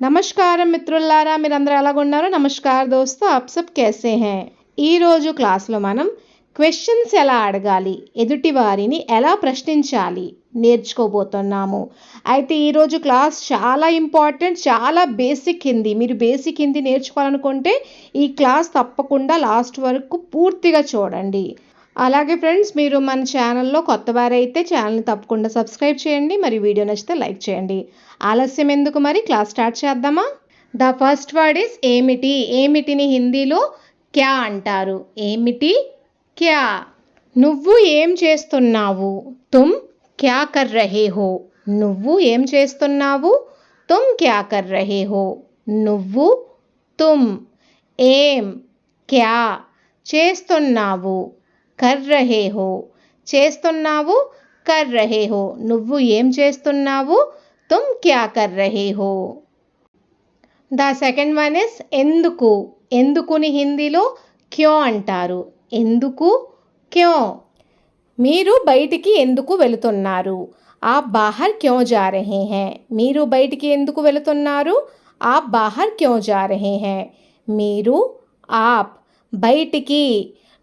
నమస్కారం మిత్రులారా మీరందరూ ఎలాగున్నారు నమస్కార్ దోస్తు అప్సప్ కేసే హే? ఈరోజు క్లాస్లో మనం క్వశ్చన్స్ ఎలా అడగాలి ఎదుటి వారిని ఎలా ప్రశ్నించాలి నేర్చుకోబోతున్నాము. అయితే ఈరోజు క్లాస్ చాలా ఇంపార్టెంట్ చాలా బేసిక్ హిందీ. మీరు బేసిక్ హిందీ నేర్చుకోవాలనుకుంటే ఈ క్లాస్ తప్పకుండా లాస్ట్ వరకు పూర్తిగా చూడండి. అలాగే ఫ్రెండ్స్ మీరు మన ఛానల్లో కొత్త వారైతే ఛానల్ని తప్పకుండా సబ్స్క్రైబ్ చేయండి మరి వీడియో నచ్చితే లైక్ చేయండి. ఆలస్యం ఎందుకు మరి? క్లాస్ స్టార్ట్ చేద్దామా? ద ఫస్ట్ వర్డ్ ఇస్ ఏమిటి? ఏమిటిని హిందీలో క్యా అంటారు? ఏమిటి? క్యా. నువ్వు ఏం చేస్తున్నావు? తుమ్ క్యా కర్ రహే హో. నువ్వు ఏం చేస్తున్నావు? తుమ్ క్యా కర్ రహే హో. నువ్వు తుమ్ ఏం క్యా చేస్తున్నావు? కర్ రహే హో చేస్తున్నావు? కర్ రహే హో నువ్వు ఏం చేస్తున్నావు? తుమ్ క్యా కర్ రహే హో ద సెకండ్ వన్ ఇస్ ఎందుకు? ఎందుకుని హిందీలో క్యో అంటారు. ఎందుకు? క్యో. మీరు బయటికి ఎందుకు వెళుతున్నారు? ఆ బాహర్ క్యో జా రహే హే. మీరు బయటికి ఎందుకు వెళుతున్నారు? ఆ బాహర్ క్యో జా రహే హే. మీరు ఆప్ బయటికి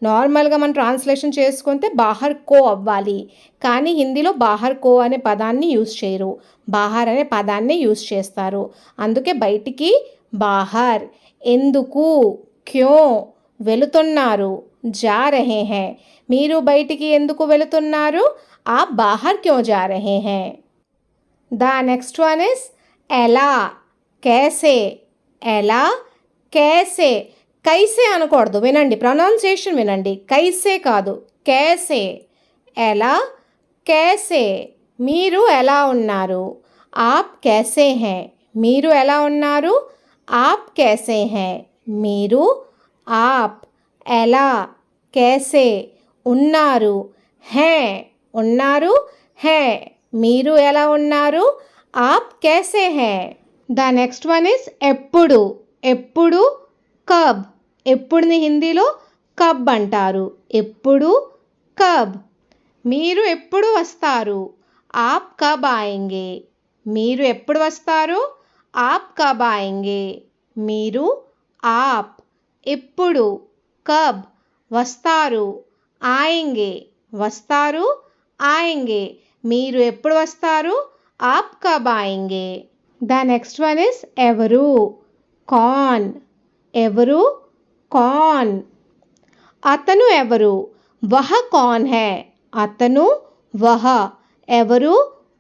నార్మల్గా మనం ట్రాన్స్లేషన్ చేసుకుంటే బాహర్ కో అవ్వాలి. కానీ హిందీలో బాహర్ కో అనే పదాన్ని యూజ్ చేయరు. బాహర్ అనే పదాన్ని యూజ్ చేస్తారు. అందుకే బయటికి బాహర్ ఎందుకు క్యో వెళుతున్నారు. జా రహే హే. మీరు బయటికి ఎందుకు వెళుతున్నారు? ఆ బాహర్ క్యో జా రహే హే. ద నెక్స్ట్ వన్ ఇస్ ఎలా కేసే. ఎలా కేసే. కైసే అనకూడదు. వినండి ప్రొనౌన్సియేషన్ వినండి. కైసే కాదు కేసే. ఎలా? కేసే. మీరు ఎలా ఉన్నారు? ఆప్ కేసే హే. మీరు ఎలా ఉన్నారు? ఆప్ కేసే హే. మీరు ఆప్ ఎలా కేసే ఉన్నారు హే ఉన్నారు హే. మీరు ఎలా ఉన్నారు? ఆప్ కేసే హే. ద నెక్స్ట్ వన్ ఇస్ ఎప్పుడు ఎప్పుడు కబ్. ఎప్పుడుని హిందీలో కబ్ అంటారు? ఎప్పుడు? కబ్. మీరు ఎప్పుడు వస్తారు? ఆప్ కబ్ ఆయంగే. మీరు ఎప్పుడు వస్తారు? ఆప్ కబ్ ఆయంగే. మీరు ఆప్. ఎప్పుడు? కబ్. వస్తారు? ఆయంగే. వస్తారు? ఆయంగే. మీరు ఎప్పుడు వస్తారు? ఆప్ కబ్ ఆయంగే. ద నెక్స్ట్ వన్ ఇస్ ఎవరు? కాన్. ఎవరు? కాన్ అతను ఎవరు వహ కాన్ హే అతను వహ ఎవరు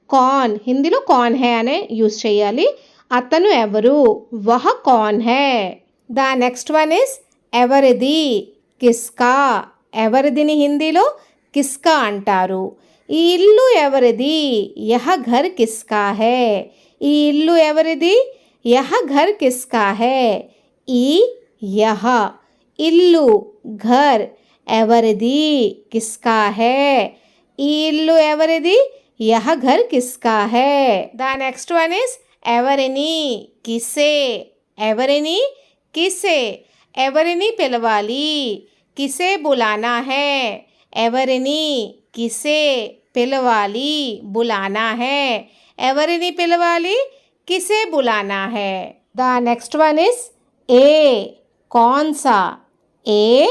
కాన్ హిందీలో కాన్ హే అనే యూస్ చేయాలి అతను ఎవరు వహ కాన్ హే ద నెక్స్ట్ వన్ ఇస్ ఎవరిది కిస్కా ఎవరిదిని హిందీలో కిస్కా అంటారు ఈ ఇల్లు ఎవరిది యహ ఘర్ కిస్కా హే ఈ ఇల్లు ఎవరిది యహ ఘర్ కిస్కా హే ఈ యహ ఇల్లు ఘర్ ఎవరిది కిస్కా హే ఈ ఇల్లు ఎవరిది యహ ఘర్ కిస్కా హే ద నెక్స్ట్ వన్ ఇస్ ఎవరిని కిసే ఎవరిని కిసే ఎవరిని పిలవాలి కిసే బులానా హే ఎవరిని కిసే పిలవాలి బులానా హే ఎవరిని పిలవాలి కిసే బులానా హే ద నెక్స్ట్ వన్ ఇస్ ఏ కాన్సా ఏ?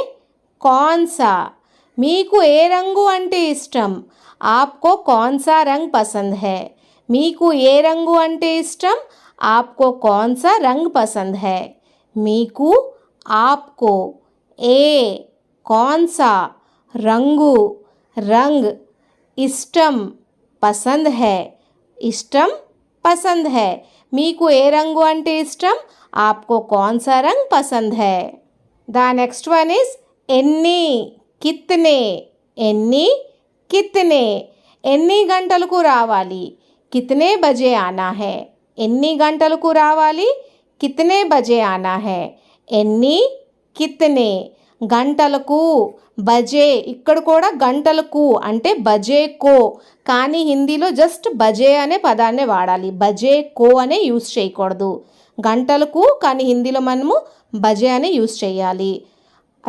కాన్సా. మీకు ఏ రంగు అంటే ఇష్టం? ఆప్కో కాన్సా రంగ్ పసంద్ హే. మీకు ఏ రంగు అంటే ఇష్టం? ఆప్కో కాన్సా రంగ్ పసంద్ హే. మీకు ఆప్కో. ఏ? కాన్సా. రంగు. రంగ్. ఇష్టం పసంద్ హే. ఇష్టం పసంద్ హే. మీకు ఏ రంగు అంటే ఇష్టం? ఆప్కో కాన్సా రంగ్ పసంద్ హే. ద నెక్స్ట్ వన్ ఇస్ ఎన్ని కిత్నే. ఎన్ని కిత్నే. ఎన్ని గంటలకు రావాలి? కితనే బజే ఆనా హే. ఎన్ని గంటలకు రావాలి? కితనే బజే ఆనా హే. ఎన్ని కితనే. గంటలకు బజే. ఇక్కడ కూడా గంటలకు అంటే బజే కో. కానీ హిందీలో జస్ట్ బజే అనే పదాన్ని వాడాలి. బజే కో అనే యూస్ చేయకూడదు. గంటలకు కానీ హిందీలో మనము బజే అనే యూస్ చేయాలి.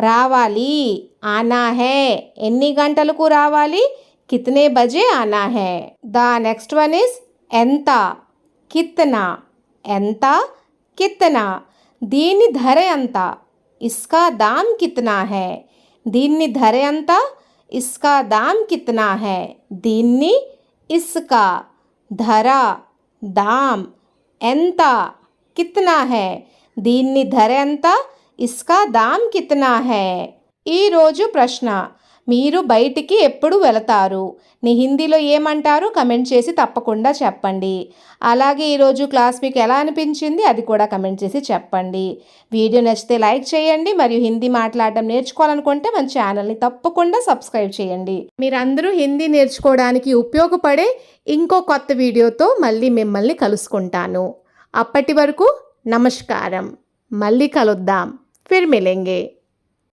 రావాలి. ఆనా హే. ఎన్ని గంటలకు రావాలి? కితనే బజే ఆనా హే. ద నెక్స్ట్ వన్ ఇస్ ఎంత? కిత్నా. ఎంత? కిత్నా. దీని ధర ఎంత? ఇస్కా దామ్ కిత్నా హై దీన్ని ధర ఎంత ఇస్కా దామ్ కిత్నా హై దీన్ని ఇస్కా ధర దామ్ ఎంత కిత్నా హై దీన్ని ధర ఎంత ఇస్కా దామ్ కిత్నా హై ఈరోజు ప్రశ్న మీరు బయటికి ఎప్పుడు వెళతారు? నీ హిందీలో ఏమంటారు? కమెంట్ చేసి తప్పకుండా చెప్పండి. అలాగే ఈరోజు క్లాస్ మీకు ఎలా అనిపించింది? అది కూడా కమెంట్ చేసి చెప్పండి. వీడియో నచ్చితే లైక్ చేయండి. మరియు హిందీ మాట్లాడడం నేర్చుకోవాలనుకుంటే మన ఛానల్ని తప్పకుండా సబ్స్క్రైబ్ చేయండి. మీరందరూ హిందీ నేర్చుకోవడానికి ఉపయోగపడే ఇంకో కొత్త వీడియోతో మళ్ళీ మిమ్మల్ని కలుసుకుంటాను. అప్పటి వరకు నమస్కారం. మళ్ళీ కలుద్దాం. ఫిర్మిలింగే.